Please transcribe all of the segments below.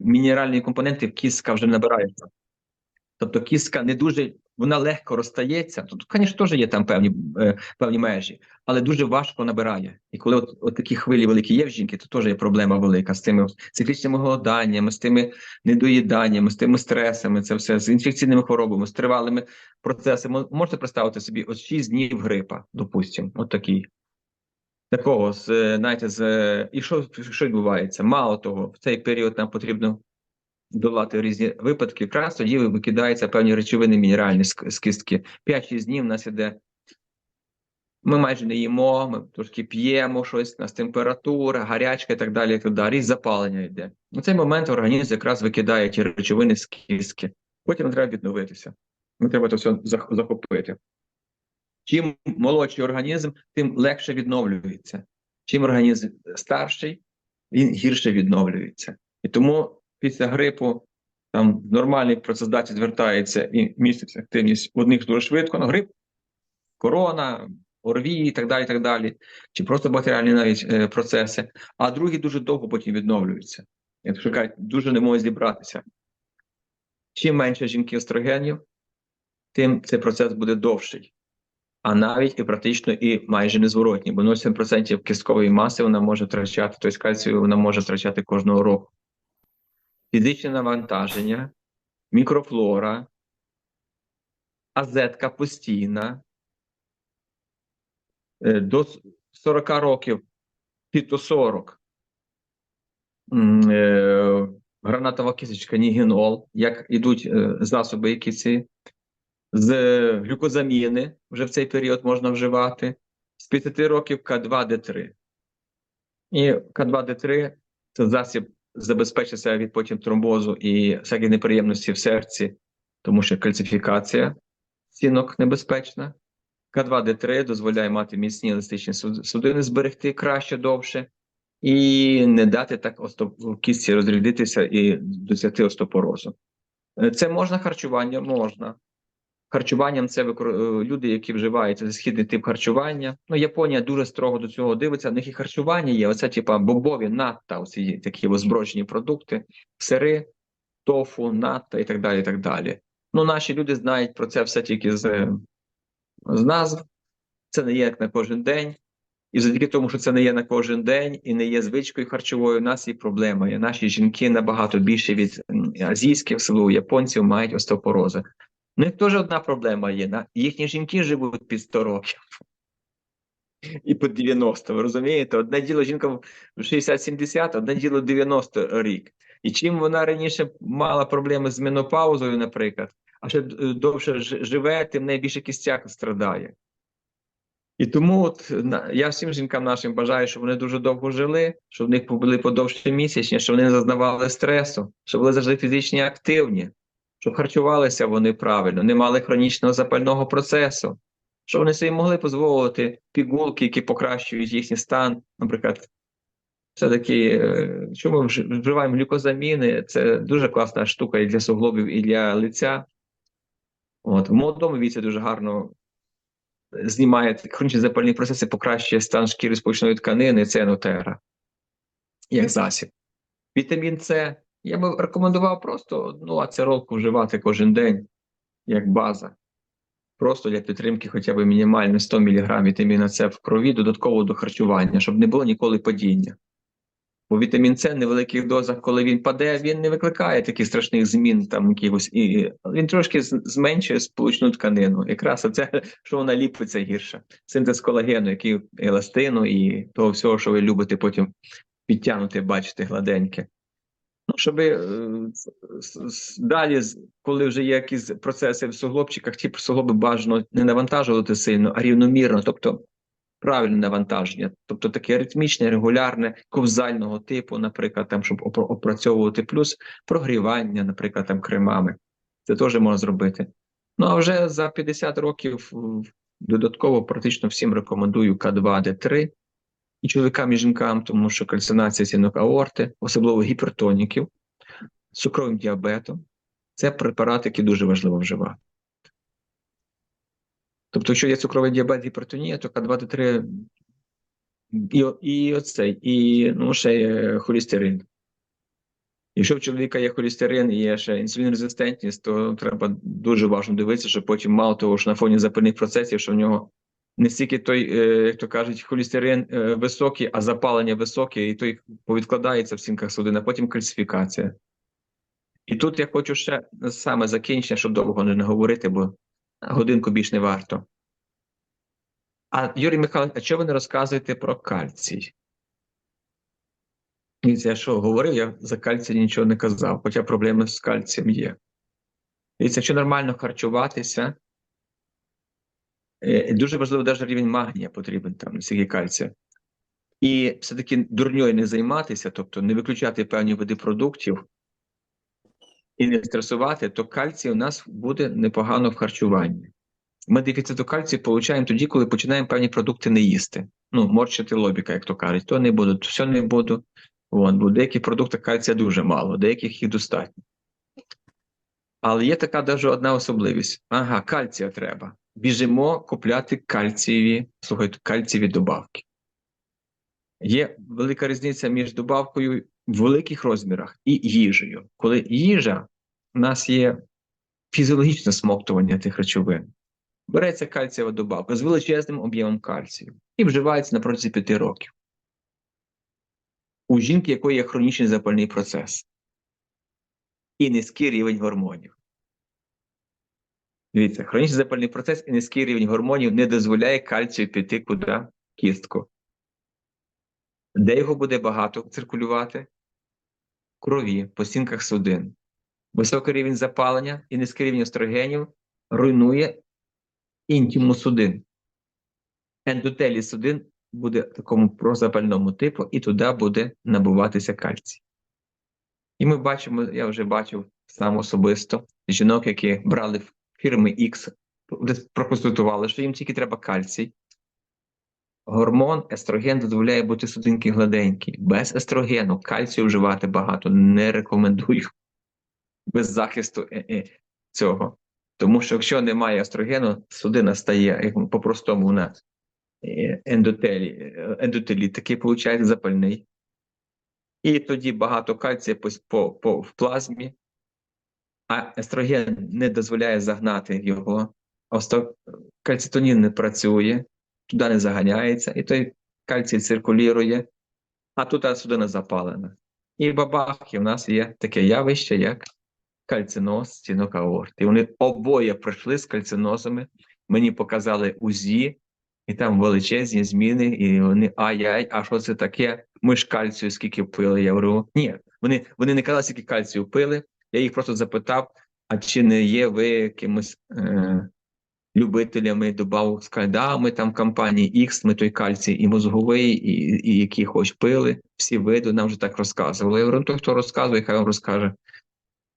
мінеральні компоненти кістка вже набирається. Тобто кістка не дуже, вона легко розстається. Тут, звісно, теж є там певні е, певні межі, але дуже важко набирає. І коли от, от такі хвилі великі є в жінки, то теж є проблема велика з тими циклічними голоданнями, з тими недоїданнями, з тими стресами, це все з інфекційними хворобами, з тривалими процесами. Можете представити собі от 6 днів грипа, допустимо, от такий. Такого з знаєте, з і що, що відбувається? Мало того, в цей період нам потрібно долати різні випадки, якраз тоді викидаються певні речовини мінеральні з, кістки. 5-6 днів у нас іде. Ми майже не їмо, ми трошки п'ємо щось, у нас температура, гарячка і так далі. і так і запалення йде. У цей момент організм якраз викидає ті речовини з кістки. Потім треба відновитися. Ми треба це все захопити. Чим молодший організм, тим легше відновлюється. Чим організм старший, він гірше відновлюється. І тому після грипу там нормальний працездатність звертається і містить активність в одних дуже швидко на грип, корона, ОРВІ і так далі, і так далі, чи просто бактеріальні навіть е, процеси, а другі дуже довго потім відновлюються. Якщо кажуть, дуже не можуть зібратися. Чим менше жінки естрогенів, тим цей процес буде довший, а навіть і практично і майже незворотній, бо 0,7% кісткової маси вона може втрачати, тобто кальцію вона може втрачати кожного року. Фізичне навантаження, мікрофлора, азетка постійна. Е, До 40 років, під 40, е, гранатова кисочка, нігінол, як ідуть е, засоби, які ці з глюкозаміни вже в цей період можна вживати, з 50 років К2Д3. І К2Д3 це засіб забезпечить себе від потім тромбозу і всяких неприємностей в серці, тому що кальцифікація стінок небезпечна. К2Д3 дозволяє мати міцні еластичні судини, зберегти краще довше і не дати так остоп... кістці розрядитися і досягти остеопорозу. Е, Це можна харчування? Можна. Харчуванням це е, люди, які вживають східний тип харчування. Ну, Японія дуже строго до цього дивиться. В них і харчування є. Оце, типа, бобові, натта, оці такі ось зброчені продукти, сири, тофу, натта і так далі. і так далі. Ну, наші люди знають про це все тільки з, з назв. Це не є як на кожен день. І завдяки тому, що це не є на кожен день і не є звичкою харчовою, у нас є проблема. Наші жінки набагато більше від азійських, особливо японців, мають остеопорози. У них теж одна проблема є. Їхні жінки живуть під 100 років. І по 90, ви розумієте? Одне діло жінка в 60-70, одне діло 90 рік. І чим вона раніше мала проблеми з менопаузою, наприклад, а ще довше живе, тим найбільше кістяк страдає. І тому от я всім жінкам нашим бажаю, щоб вони дуже довго жили, щоб в них були подовші місячні, щоб вони не зазнавали стресу, щоб були завжди фізично активні, щоб харчувалися вони правильно, не мали хронічного запального процесу, щоб вони собі могли дозволити пігулки, які покращують їхній стан, наприклад. Все-таки, е, що ми вживаємо глюкозаміни, це дуже класна штука і для суглобів, і для лиця. От, в молодому віці дуже гарно знімає хронічні запальні процеси, покращує стан шкіри сполучної тканини, це нотера, як засіб. Вітамін С. Я би рекомендував просто одну ацеролку вживати кожен день, як база. Просто для підтримки хоча б мінімально 100 мг вітаміна С в крові додатково до харчування, щоб не було ніколи падіння. Бо вітамін С в невеликих дозах, коли він паде, він не викликає таких страшних змін, там якихось і він трошки зменшує сполучну тканину. Якраз це, що вона ліпиться гірше. Синтез колагену, який еластину і того всього, що ви любите потім підтягнути, бачити гладеньке. Ну, щоб е, далі, коли вже є якісь процеси в суглобчиках, ті суглоби бажано не навантажувати сильно, а рівномірно, тобто правильне навантаження, тобто таке ритмічне, регулярне, ковзального типу, наприклад, там, щоб опрацьовувати плюс прогрівання, наприклад, там кремами. Це теж можна зробити. Ну а вже за 50 років додатково практично всім рекомендую К2Д3 і чоловікам і жінкам, тому що кальцинація стінок аорти, особливо гіпертоніків, цукровим діабетом, це препарати, які дуже важливо вживати. Тобто, якщо є цукровий діабет, гіпертонія, то К2Д3 і, і оцей, і ну, ще є холестерин. Якщо в чоловіка є холестерин і є ще інсулінрезистентність, то треба дуже важливо дивитися, що потім мало того, що на фоні запальних процесів, що в нього не стільки той, е, як то кажуть, холестерин е, високий, а запалення високе, і той повідкладається в стінках судин, а потім кальцифікація. І тут я хочу ще саме закінчення, щоб довго не говорити, бо годинку більш не варто. А Юрій Михайлович, а чого ви не розказуєте про кальцій? Дивіться, я що говорив, я за кальцій нічого не казав, хоча проблеми з кальцієм є. Дивіться, якщо нормально харчуватися, дуже важливо, навіть рівень магнія потрібен там, не кальція. І все-таки дурньою не займатися, тобто не виключати певні види продуктів і не стресувати, то кальцій у нас буде непогано в харчуванні. Ми дефіциту кальцію получаємо тоді, коли починаємо певні продукти не їсти. Ну, морщити лобіка, як то кажуть, то не буду, то все не буду. Вон, бо деякі продукти кальція дуже мало, деяких їх достатньо. Але є така навіть одна особливість: ага, кальція треба. Біжимо купляти кальцієві, слухайте, кальцієві добавки. Є велика різниця між добавкою в великих розмірах і їжею. Коли їжа, у нас є фізіологічне смоктування тих речовин. Береться кальцієва добавка з величезним об'ємом кальцію і вживається на протязі 5 років. У жінки, якої є хронічний запальний процес і низький рівень гормонів. Дивіться, хронічний запальний процес і низький рівень гормонів не дозволяє кальцію піти куди кістку. Де його буде багато циркулювати? В крові, по стінках судин. Високий рівень запалення і низький рівень естрогенів руйнує інтіму судин. Ендотелій судин буде такому прозапальному типу, і туди буде набуватися кальцій. І ми бачимо, я вже бачив сам особисто жінок, які брали фірми X, проконсультували, що їм тільки треба кальцій. Гормон естроген дозволяє бути судинки гладенькі. Без естрогену кальцію вживати багато не рекомендую. Без захисту е -е цього. Тому що якщо немає естрогену, судина стає по-простому у нас ендотелі, ендотелі такий виходить запальний. І тоді багато кальція по, по, по, в плазмі, а естроген не дозволяє загнати його. Кальцитонін не працює, туди не заганяється, і той кальцій циркулює, а тут судина запалена. І в бабахі в нас є таке явище, як кальциноз стінок аорти. І вони обоє пройшли з кальцинозами. Мені показали УЗІ, і там величезні зміни, і вони ай-яй, а що це таке? Ми ж кальцію скільки пили. Я говорю, ні, вони вони не казали, скільки кальцію пили. Я їх просто запитав: а чи не є ви якимось е, любителями добавок скальда? Ми там в компанії X, ми той кальцій і мозговий, і і які хоч пили, всі види нам вже так розказували. Я говорю, той, хто розказує, хай вам розкаже,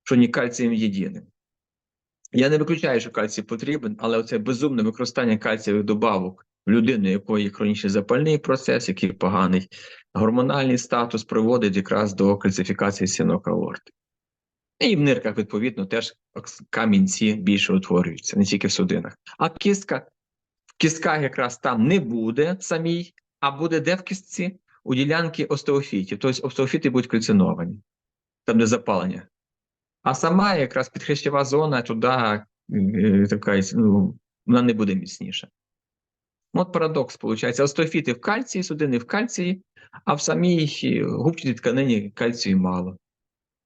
що не кальцієм єдиним. Я не виключаю, що кальцій потрібен, але оце безумне використання кальцієвих добавок в людини, якої хронічний запальний процес, який поганий гормональний статус, приводить якраз до кальцифікації сінок аорти. І в нирках, відповідно, теж камінці більше утворюються, не тільки в судинах. А кістка в кістках якраз там не буде самій, а буде де в кістці у ділянки остеофітів. Тобто остеофіти будуть кальциновані, там де запалення. А сама якраз підхрещова зона туди е, така, ну, вона не буде міцніша. От парадокс виходить. Остеофіти в кальції, судини в кальції, а в самій губчатій тканині кальцію мало.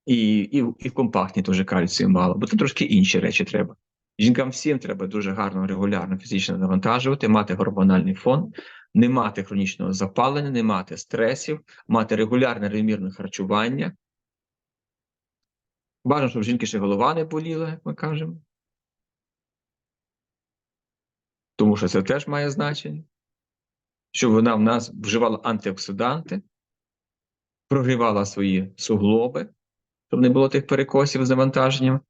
І і, і в компактній теж кальцію мало, бо тут трошки інші речі треба. Жінкам всім треба дуже гарно, регулярно фізично навантажувати, мати гормональний фон, не мати хронічного запалення, не мати стресів, мати регулярне регулярне харчування. Бажано, щоб жінки ще голова не боліла, як ми кажемо. Тому що це теж має значення. Щоб вона в нас вживала антиоксиданти, прогрівала свої суглоби, щоб не було тих перекосів з завантаженням.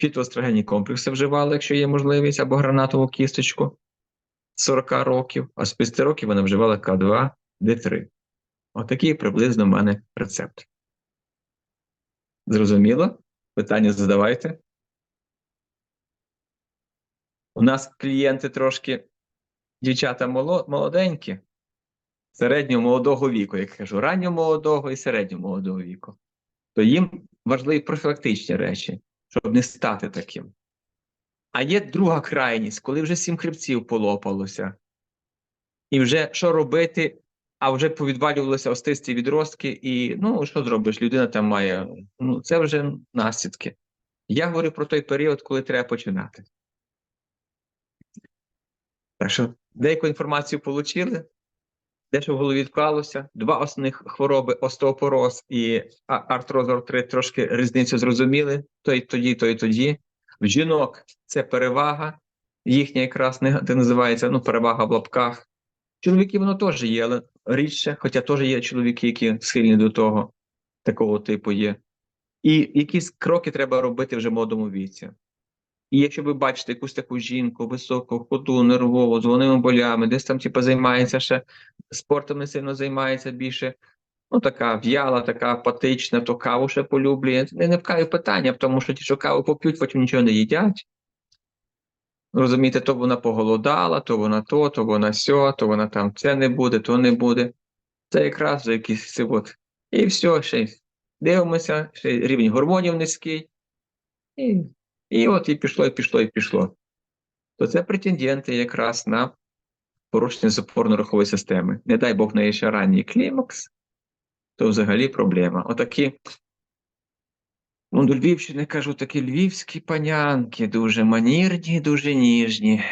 Фітоестрогенні комплекси вживала, якщо є можливість, або гранатову кісточку 40 років, а з 50 років вона вживала К2, Д3. Отакий приблизно в мене рецепт. Зрозуміло? Питання задавайте. У нас клієнти трошки дівчата молоденькі, середньо молодого віку, як кажу, ранньо молодого і середньо молодого віку. То їм важливі профілактичні речі, щоб не стати таким. А є друга крайність, коли вже сім хребців полопалося, і вже що робити, а вже повідвалювалися остисті відростки, і ну що зробиш? Людина там має. Ну, це вже наслідки. Я говорю про той період, коли треба починати. Так що деяку інформацію отримали, дещо в голові відклалося. Два основних хвороби остеопороз і артроз артрит трошки різницю зрозуміли. То й тоді, то й тоді. В жінок це перевага, їхня якраз це називається ну, перевага в лапках. Чоловіки воно теж є, але рідше, хоча теж є чоловіки, які схильні до того, такого типу є. І якісь кроки треба робити вже в молодому віці. І якщо ви бачите якусь таку жінку, високу, ходу, нервову, з головними болями, десь там типу, займається ще спортом не сильно займається більше, ну така в'яла, така апатична, то каву ще полюблює. Не, не в каві питання, тому що ті, що каву поп'ють, потім нічого не їдять. Розумієте, то вона поголодала, то вона то, то вона сьо, то вона там це не буде, то не буде. Це якраз вже якийсь це от. І все, ще дивимося, ще рівень гормонів низький. І, і от і пішло, і пішло, і пішло. То це претенденти якраз на порушення запорно-рухової системи. Не дай Бог неї ще ранній клімакс, то взагалі проблема. Отакі, ну, до Львівщини кажу, такі львівські панянки, дуже манірні, дуже ніжні.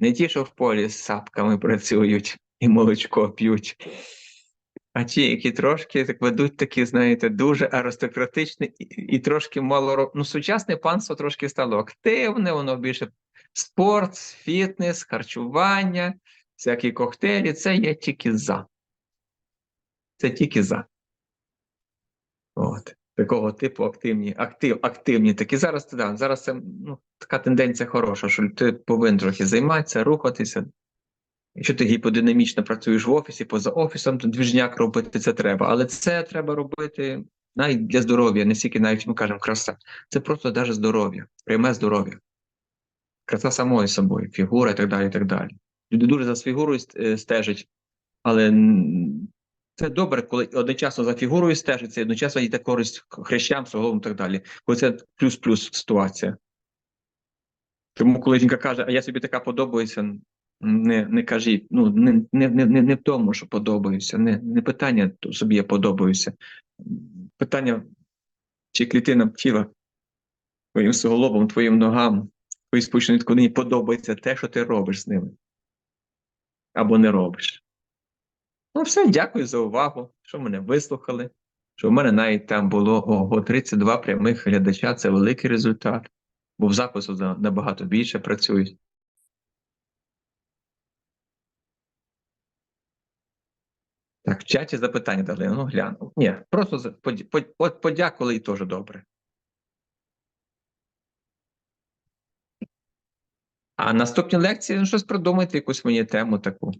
Не ті, що в полі з сапками працюють і молочко п'ють, а ті, які трошки так ведуть такі, знаєте, дуже аристократичні і, і трошки мало. Ну, сучасне панство трошки стало активне, воно більше спорт, фітнес, харчування, всякі коктейлі. Це є тільки за. Це тільки за. От. Такого типу активні, актив, активні такі. Зараз, да, зараз це ну, така тенденція хороша, що ти повинен трохи займатися, рухатися. Якщо ти гіподинамічно працюєш в офісі, поза офісом, то двіжняк робити це треба. Але це треба робити навіть для здоров'я, не стільки навіть ми кажемо краса. Це просто навіть здоров'я, пряме здоров'я. Краса самою собою, фігура і так далі. і так далі. Люди дуже за фігурою е, стежать, але це добре, коли одночасно за фігурою стежиться, і одночасно йде користь хрещам, суглобам і так далі. Коли це плюс-плюс ситуація. Тому, коли жінка каже, а я собі така подобаюся, не, не кажіть, ну не, не, не, не, в тому, що подобаюся. Не, не питання собі я подобаюся. Питання, чи клітинам тіла, твоїм суглобам, твоїм ногам, твоїй спущеній тканині подобається те, що ти робиш з ними. Або не робиш. Ну, все, дякую за увагу, що мене вислухали. Що в мене навіть там було ого, 32 прямих глядача це великий результат, бо в запису набагато більше працюють. Так, в чаті запитання дали. Ну, гляну. Ні, просто от подякували і теж добре. А наступні лекції, ну, щось придумайте, якусь мені тему таку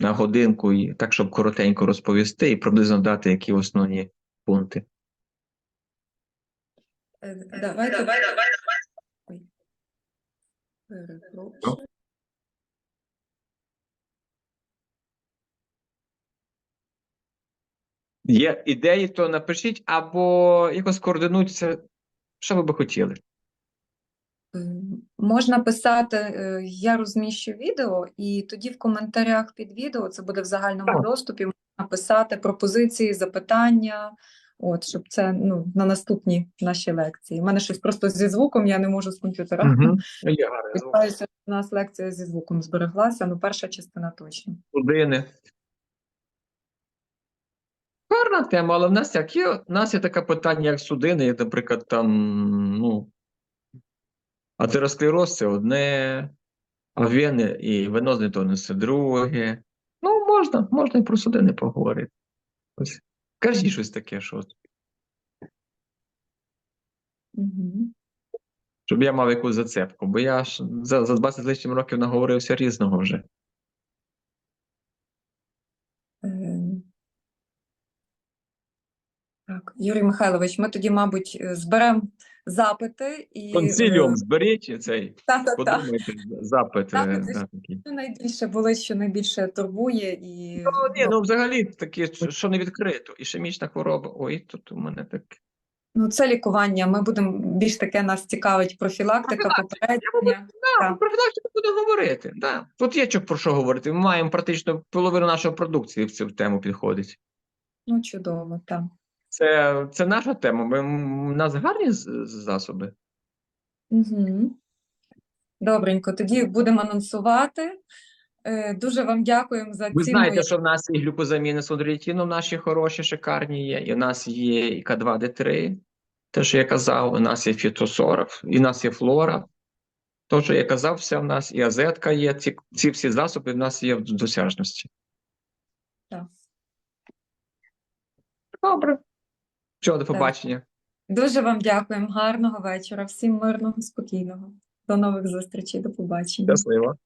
на годинку, і так, щоб коротенько розповісти і приблизно дати які основні пункти. Е, Давайте. Ой. Перепрошую. Є ідеї, то напишіть, або якось координуйтеся, що ви би хотіли. Е, Можна писати, е, я розміщу відео, і тоді в коментарях під відео, це буде в загальному Так. доступі, можна писати пропозиції, запитання, от, щоб це ну, на наступні наші лекції. У мене щось просто зі звуком, я не можу з комп'ютера. Угу. Сподіваюся, що у нас лекція зі звуком збереглася, ну перша частина точно. Судини. Гарна тема, але в нас як є, в нас є таке питання, як судини, як, наприклад, там, ну, атеросклероз це одне, а вени і венозний тонус це друге. Ну, можна, можна і про судини поговорити. Ось. Кажіть щось таке, що, Угу. щоб я мав якусь зацепку, бо я ж за, за 20 з лишнім років наговорився різного вже. Так, Юрій Михайлович, ми тоді, мабуть, е, зберемо запити і Консиліум е, зберіть цей, та, та, та. подумайте, запит. Такий. Що найбільше болить, що найбільше турбує і Ну, ні, ну взагалі таке, що- не відкрито. Ішемічна хвороба. Ой, тут у мене так. ну, це лікування. Ми будемо більш таке нас цікавить профілактика, попередження. Да, Так. профілактику буде говорити. Да. Тут є про що говорити. Ми маємо практично половину нашої продукції в цю тему підходить. Ну, чудово, так. Це, це наша тема. Ми, у нас гарні засоби. Угу. Добренько, тоді будемо анонсувати. Е, Дуже вам дякуємо за ці. Ви знаєте, мої- що в нас і глюкозаміни з фондроїтіном наші хороші, шикарні є. І у нас є і К2Д3, те, що я казав, у нас є фітосорок, і у нас є флора. То, що я казав, все в нас, і азетка є. Ці, ці всі засоби в нас є в досяжності. Так. Добре. Все, до побачення. Дуже вам дякуємо. Гарного вечора. Всім мирного, спокійного. До нових зустрічей. До побачення. Щасливо.